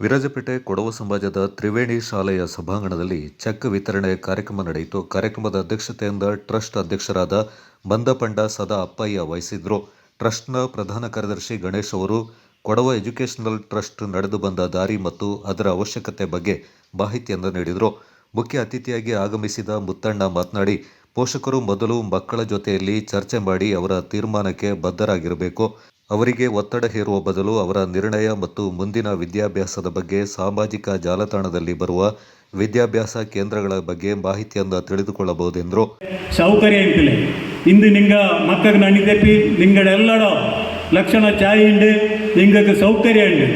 ವಿರಾಜಪೇಟೆ ಕೊಡವ ಸಮಾಜದ ತ್ರಿವೇಣಿ ಶಾಲೆಯ ಸಭಾಂಗಣದಲ್ಲಿ ಚೆಕ್ ವಿತರಣೆ ಕಾರ್ಯಕ್ರಮ ನಡೆಯಿತು. ಕಾರ್ಯಕ್ರಮದ ಅಧ್ಯಕ್ಷತೆಯಿಂದ ಟ್ರಸ್ಟ್ ಅಧ್ಯಕ್ಷರಾದ ಬಂದಪಂಡ ಸದಾ ಅಪ್ಪಯ್ಯ ವಹಿಸಿದ್ರು. ಟ್ರಸ್ಟ್ನ ಪ್ರಧಾನ ಕಾರ್ಯದರ್ಶಿ ಗಣೇಶ್ ಅವರು, ಕೊಡವ ಎಜುಕೇಷನಲ್ ಟ್ರಸ್ಟ್ ನಡೆದು ಬಂದ ದಾರಿ ಮತ್ತು ಅದರ ಅವಶ್ಯಕತೆ ಬಗ್ಗೆ ಮಾಹಿತಿಯನ್ನು ನೀಡಿದರು. ಮುಖ್ಯ ಅತಿಥಿಯಾಗಿ ಆಗಮಿಸಿದ ಮುತ್ತಣ್ಣ ಮಾತನಾಡಿ, ಪೋಷಕರು ಮೊದಲು ಮಕ್ಕಳ ಜೊತೆಯಲ್ಲಿ ಚರ್ಚೆ ಮಾಡಿ ಅವರ ತೀರ್ಮಾನಕ್ಕೆ ಬದ್ಧರಾಗಿರಬೇಕು. ಅವರಿಗೆ ಒತ್ತಡ ಹೇರುವ ಬದಲು ಅವರ ನಿರ್ಣಯ ಮತ್ತು ಮುಂದಿನ ವಿದ್ಯಾಭ್ಯಾಸದ ಬಗ್ಗೆ ಸಾಮಾಜಿಕ ಜಾಲತಾಣದಲ್ಲಿ ಬರುವ ವಿದ್ಯಾಭ್ಯಾಸ ಕೇಂದ್ರಗಳ ಬಗ್ಗೆ ಮಾಹಿತಿಯನ್ನು ತಿಳಿದುಕೊಳ್ಳಬಹುದೆಂದರು ಸೌಕರ್ಯ ಇಂತಿಲ್ಲ ಇಂದು ನಿಂಗ ಮಕ್ಕಳಿಗೆ ನಣ್ಣಿ ನಿಂಗಡೆಲ್ಲಡ ಲಕ್ಷಣ ಚಾಯ್ ಉಂಡು ನಿಂಗಕ್ಕೆ ಸೌಕರ್ಯ ಇಂಡು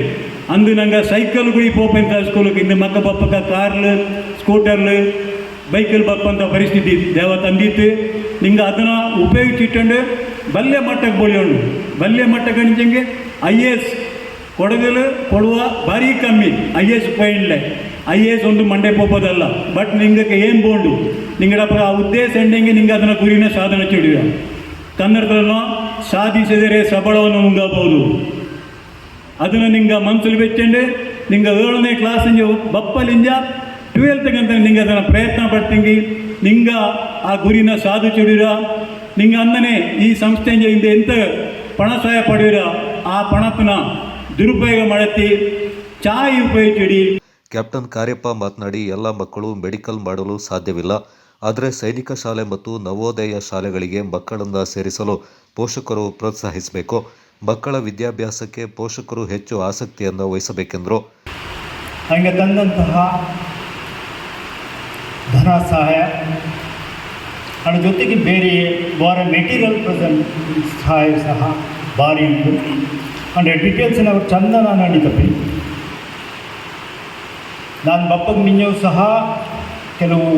ಅಂದು ನಂಗೆ ಸೈಕಲ್ ಗುಡಿ ಪೋಪಂತ ಸ್ಕೂಲಿಗೆ ಇಂದು ಮಕ್ಕ ಬಪ್ಪಕ್ಕ ಕಾರ್ಲು, ಸ್ಕೂಟರ್ಲು, ಬೈಕಲ್ ಬಪ್ಪಂತ ಪರಿಸ್ಥಿತಿ ದೇವ ತಂದಿತ್ತು. ನಿಂಗೆ ಅದನ್ನು ಉಪಯೋಗಿಸಿಟ್ಟುಂಡು ಬಲ್ಲೆ ಮಟ್ಟಕ್ಕೆ ಬಳಿಯೋಣ ಬಲ್ಯ ಮಟ್ಟ ಗಣಿಜಂಗೆ ಐ ಎಸ್ ಕೊಡಗಲು ಕೊಡುವ ಭಾರಿ ಕಮ್ಮಿ. ಐ ಎಸ್ ಪೈಂಡ್ಲೆ ಐ ಎಸ್ ಒಂದು ಮಂಡೆ ಪೋಪದಲ್ಲ. ಬಟ್ ನಿಂಗಕ್ಕೆ ಏನು ಬೋಂಡು? ನಿಂಗಡ ಆ ಉದ್ದೇಶ ಎಂಡೆಂಗೆ ನಿಂಗೆ ಅದನ್ನ ಗುರಿನ ಸಾಧನೆ ಚಿಡಿಯ ಕನ್ನಡದಲ್ಲ ಸಾಧಿಸಿದರೆ ಸಬಳವನ್ನು ಮುಂಗಬಹುದು ಅದನ್ನು ನಿಂಗೆ ಮನಸ್ಸಲ್ಲಿ ಬೆಚ್ಚಂಡೆ, ನಿಂಗೆ ಏಳನೇ ಕ್ಲಾಸಿಂಜ ಬಪ್ಪಲಿಂಜ ಟ್ವೆಲ್ತ್ ಗಂತ ನಿಂಗೆ ಅದನ್ನು ಪ್ರಯತ್ನ ಪಡ್ತೀನಿ ನಿಂಗೆ ಆ ಗುರಿನ ಸಾಧು ಚಿಡಿರ ನಿಂಗೆ ಅಂದನೆ ಈ ಸಂಸ್ಥೆಯಿಂದ ಹಿಂದೆ ಎಂತ ಪಣ ಸಹಾಯ ಪಡೆಯುವ ಆ ಪಣಪನ ದುರುಪಯೋಗ ಮಾಡತ್ತಿ ಚಾಯ್ ಉಪಯೋಗಿಸಿಡಿ ಕ್ಯಾಪ್ಟನ್ ಕಾರ್ಯಪ್ಪ ಮಾತನಾಡಿ ಎಲ್ಲ ಮಕ್ಕಳು ಮೆಡಿಕಲ್ ಮಾಡಲು ಸಾಧ್ಯವಿಲ್ಲ. ಆದರೆ ಸೈನಿಕ ಶಾಲೆ ಮತ್ತು ನವೋದಯ ಶಾಲೆಗಳಿಗೆ ಮಕ್ಕಳನ್ನು ಸೇರಿಸಲು ಪೋಷಕರು ಪ್ರೋತ್ಸಾಹಿಸಬೇಕು. ಮಕ್ಕಳ ವಿದ್ಯಾಭ್ಯಾಸಕ್ಕೆ ಪೋಷಕರು ಹೆಚ್ಚು ಆಸಕ್ತಿಯನ್ನು ವಹಿಸಬೇಕೆಂದರು. ಹಂಗೆ ತಂದಂತಹ ಧನ ಸಹಾಯ ಅದ್ರ ಜೊತೆಗೆ ಬೇರೆ ವಾರ ಮೆಟೀರಿಯಲ್ ಪ್ರೆಸೆಂಟ್ ಸಹಾಯ ಸಹ ಭಾರಿ ಉಂಟು. ಅಂದರೆ ಡೀಟೇಲ್ಸನ್ನು ಅವ್ರು ಚಂದ ನಾನು ನಡೀತಪ್ಪಿ ನಾನು ಬಪ್ಪಗೆ ನಿನ್ನೆಯೂ ಸಹ ಕೆಲವು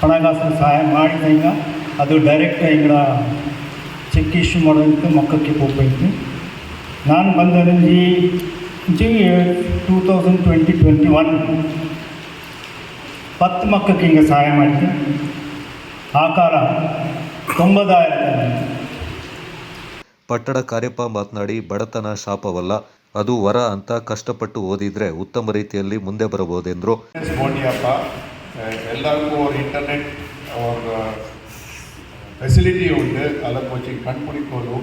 ಹಣಕಾಸಿನ ಸಹಾಯ ಮಾಡಿದ ಹಿಂಗೆ ಅದು ಡೈರೆಕ್ಟ್ ಹಿಂಗ ಚೆಕ್ ಇಶ್ಯೂ ಮಾಡೋದಕ್ಕೆ ಮಕ್ಕಕ್ಕೆ ಹೋಗ್ಬೇಕು ನಾನು ಬಂದ ಈ two thousand twenty twenty one ಪತ್ತು ಮಕ್ಕಕ್ಕೆ ಹಿಂಗೆ ಸಹಾಯ ಮಾಡಿದೆ. ಆಕಾರ தொம்பதாயிரம் ಪಟ್ಟಣ ಕಾರ್ಯಪ್ಪ ಮಾತನಾಡಿ ಬಡತನ ಶಾಪವಲ್ಲ ಅದು ವರ ಅಂತ ಕಷ್ಟಪಟ್ಟು ಓದಿದ್ರೆ ಉತ್ತಮ ರೀತಿಯಲ್ಲಿ ಮುಂದೆ ಬರಬಹುದೆಂದ್ರು. ಮೋದಿಯಪ್ಪ ಎಲ್ಲರಿಗೂ ಅವ್ರ ಇಂಟರ್ನೆಟ್ ಅವ್ರ ಫೆಸಿಲಿಟಿ ಉಂಟು. ಅದಕ್ಕೆ ಕೋಚಿಂಗ್ ಕಣ್ ಕುಡಿಕೋದು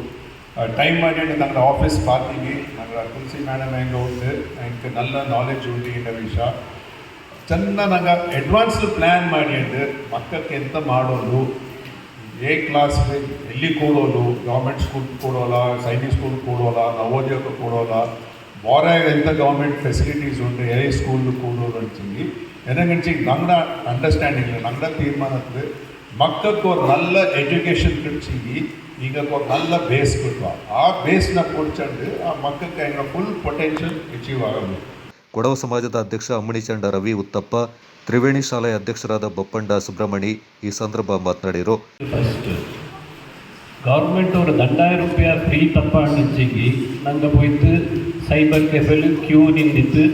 ಟೈಮ್ ಮಾಡಿ ನನ್ನ ಆಫೀಸ್ ಪಾರ್ಟಿಗೆ ನನ್ನ ತುಳಸಿ ಮೇಡಮ್ ಹೆಂಗೆ ಉಂಟು. ಎಂಕ್ ನಲ್ಲ ನಾಲೆಜ್ ಉಂಟು ಇಂಡ ವಿಷಯ ಚೆನ್ನಾಗಿ ಅಡ್ವಾನ್ಸ್ಡ್ ಪ್ಲ್ಯಾನ್ ಮಾಡಿ ಅಂದರೆ ಮಕ್ಕಳಿಗೆ ಎಂತ ಮಾಡೋದು ಏ ಕ್ಲಾಸ್ ಎಲ್ಲಿ ಕೊಡೋದು ಗೌರ್ಮೆಂಟ್ ಸ್ಕೂಲ್ ಕೊಡೋಲ್ಲ ಸೈನಿಕ್ ಸ್ಕೂಲ್ ಕೊಡೋಲ್ಲ ನವೋದಯಕ್ಕೆ ಕೊಡೋಲ್ಲ ಬಾರಾಗ ಎಂಥ ಗೌರ್ಮೆಂಟ್ ಫೆಸಿಲಿಟೀಸ್ ಉಂಟು ಎ ಸ್ಕೂಲ್ ಕೊಡೋದು ಅಂಚಿ ಎನಗಂಚಿ ನಂಗಡ ಅಂಡರ್ಸ್ಟ್ಯಾಂಡಿಂಗ್ ನಂಗಡ ತೀರ್ಮಾನಕ್ಕೆ ಮಕ್ಕಳಿಗೆ ஒரு நல்ல எஜுகேஷன் கிடைச்சி ಈಗಕ್ಕೆ ஒரு நல்ல பேஸ் கொடுப்பா ಆ ಬೇಸ್ನ ಕೊಡ್ಚಂಡು ಆ ಮಕ್ಕಳಿಗೆ ಫುಲ್ ಪೊಟೆನ್ಷಿಯಲ್ ಅಚೀವ್ ಆಗಬೇಕು ಕೊಡವ ಸಮಾಜದ ಅಧ್ಯಕ್ಷ ಅಮ್ಮಣಿಚಂಡ ರವಿ ಉತ್ತಪ್ಪ ತ್ರಿವೇಣಿ ಶಾಲೆಯ ಅಧ್ಯಕ್ಷರಾದ ಬಪ್ಪಂಡ ಸುಬ್ರಹ್ಮಣಿ ಈ ಸಂದರ್ಭ ಮಾತನಾಡಿದರು ಫಸ್ಟ್ ಗೌರ್ಮೆಂಟ್ ஒரு ரெண்டாயிரம் ரூபாய் ஃப்ரீ தப்பாண்டுச்சிக்கு நாங்கள் போயிட்டு சைபர் கேஃபேல ಕ್ಯೂ ನಿಂದಿತ್ತು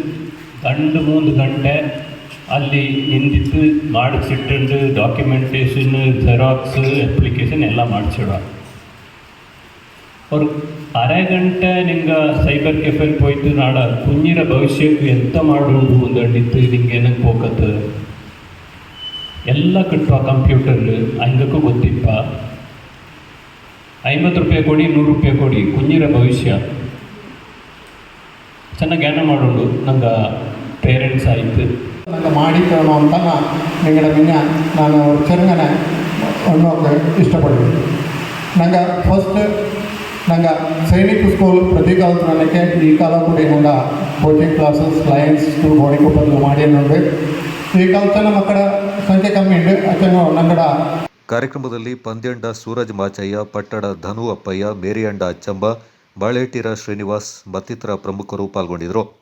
ಗಂಡು ಮೂರು ಗಂಟೆ ಅಲ್ಲಿ ನಿಂದಿತ್ತು ಮಾಡಿಸಿಟ್ಟು ಡಾಕ್ಯುಮೆಂಟೇಷನ್ ಜೆರಾಕ್ಸ್ ಅಪ್ಲಿಕೇಶನ್ ಎಲ್ಲ ಮಾಡಿಸಿಡ ಅವ್ರು ಅರೆ ಗಂಟೆ ನಿಂಗೆ ಸೈಬರ್ ಕೆಫೆಗೆ ಹೋಯ್ತು, ನಾಡ ಕುಂಜಿರ ಭವಿಷ್ಯಕ್ಕೆ ಎಂತ ಮಾಡೋದು ಒಂದಿತ್ತು ನಿಂಗೆ ಏನಕ್ಕೆ ಹೋಗತ್ತೆ ಎಲ್ಲ ಕಟ್ಟುವ ಕಂಪ್ಯೂಟರ್ ಹಂಗಕ್ಕೂ ಗೊತ್ತಿಪ್ಪ. ಐವತ್ತು ರೂಪಾಯಿ ಕೊಡಿ, ನೂರು ರೂಪಾಯಿ ಕೊಡಿ ಕುಂಜಿರ ಭವಿಷ್ಯ. ಚೆನ್ನಾಗಿ ಏನ ಮಾಡೋದು ನಂಗೆ ಪೇರೆಂಟ್ಸ್ ಆಯಿತು. ನಂಗೆ ಮಾಡಿದ್ದನು ಅಂತ ನಿಗಡ ಮಿನ್ನ ನಾನು ಚೆನ್ನನೆ ಅನ್ನೋಕ್ಕೆ ಇಷ್ಟಪಡ್ತೀನಿ. ನಂಗೆ ಫಸ್ಟ್ ನಂಗೆ ಸೈನಿಕ್ ಸ್ಕೂಲ್ ಪ್ರತಿ ಕಾಲದ ನನಗೆ ಈ ಕಾಲ ಕೂಡ ಏನಲ್ಲ ಕೋಚಿಂಗ್ ಕ್ಲಾಸಸ್ ಕ್ಲೈಂಟ್ಸ್ ಸ್ಕೂಲ್ ಗೋಣಿಕೊಪ್ಪಲ್ಲಿ ಮಾಡಿ ನೋಡಿ ಈ ಕಾಲದ ಮಕ್ಕಳ ಸಂಖ್ಯೆ ಕಮ್ಮಿ ಉಂಟು ಅದನ್ನು ನಂಗಡ ಕಾರ್ಯಕ್ರಮದಲ್ಲಿ ಪಂದ್ಯಂಡ ಸೂರಜ್ ಮಾಚಯ್ಯ, ಪಟ್ಟಣ ಧನು ಅಪ್ಪಯ್ಯ ಮೇರಿಯಂಡ ಅಚ್ಚಂಬ ಬಾಳೇಟಿರ ಶ್ರೀನಿವಾಸ್ ಮತ್ತಿತರ ಪ್ರಮುಖರು ಪಾಲ್ಗೊಂಡಿದ್ದರು.